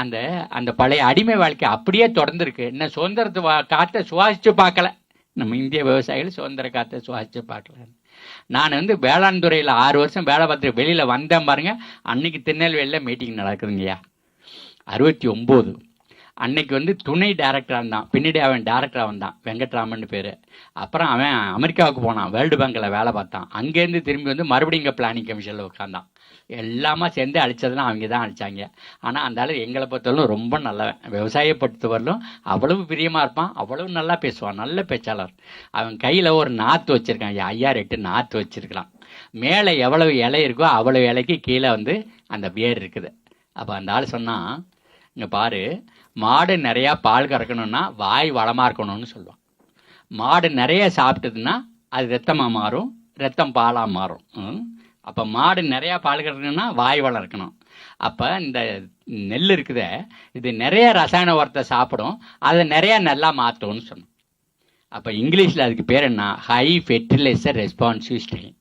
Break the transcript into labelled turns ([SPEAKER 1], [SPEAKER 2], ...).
[SPEAKER 1] அந்த அந்த பழைய அடிமை வாழ்க்கை அப்படியே தொடர்ந்துருக்கு. இன்னும் சுதந்திரத்து வா காற்றை சுவாசித்து பார்க்கல. நம்ம இந்திய விவசாயிகள் சுதந்திர காற்றை சுவாசித்து பார்க்கல. நான் வந்து வேளாண் துறையில் ஆறு வருஷம் வேலை பார்த்து வெளியில் வந்தேன் பாருங்கள் அன்னைக்கு திருநெல்வேலியில் மீட்டிங் நடக்குதுங்கய்யா. அறுபத்தி ஒம்பது. அன்னைக்கு வந்து துணை டேரக்டராக இருந்தான் பின்னாடி அவன் டேரக்டராக வந்தான் வெங்கட்ராமன் பேர். அப்புறம் அவன் அமெரிக்காவுக்கு போனான். வேர்ல்டு பேங்க்கில் வேலை பார்த்தான். அங்கேருந்து திரும்பி வந்து மறுபடியும் இங்கே பிளானிங் கமிஷனில் உட்காந்தான் எல்லாமே சேர்ந்து அழிச்சதுலாம் அவங்க தான் அழிச்சாங்க. ஆனால் அந்த ஆள் எங்களை பொறுத்தவரைக்கும் ரொம்ப நல்லவன். விவசாய பொறுத்தவரையிலும் அவ்வளவு பிரியமாக இருப்பான். அவ்வளவு நல்லா பேசுவான். நல்ல பேச்சாளர். அவன் கையில் ஒரு நாற்று வச்சுருக்கான். ஐயா எட்டு நாற்று வச்சுருக்கலாம் மேலே எவ்வளவு இலை இருக்கோ அவ்வளவு இலைக்கு கீழே வந்து அந்த வேர் இருக்குது. அப்போ அந்த ஆள் சொன்னால் இங்கே பாரு மாடு நிறையா பால் கறக்கணும்னா வாய் வளமாக இருக்கணும்னு சொல்லுவான். மாடு நிறைய சாப்பிட்டதுன்னா அது ரத்தமாக மாறும் ரத்தம் பாலாக மாறும். ம். அப்போ மாடு நிறையா பால் கறக்கணும்னா வாய் வளம் இருக்கணும் அப்போ இந்த நெல் இருக்குத இது நிறைய ரசாயன உரத்தை சாப்பிடும் அதை நிறைய நல்லா மாற்றும்னு சொன்னோம் அப்போ இங்கிலீஷில் அதுக்கு பேர் என்ன? High fertiliser responsive strain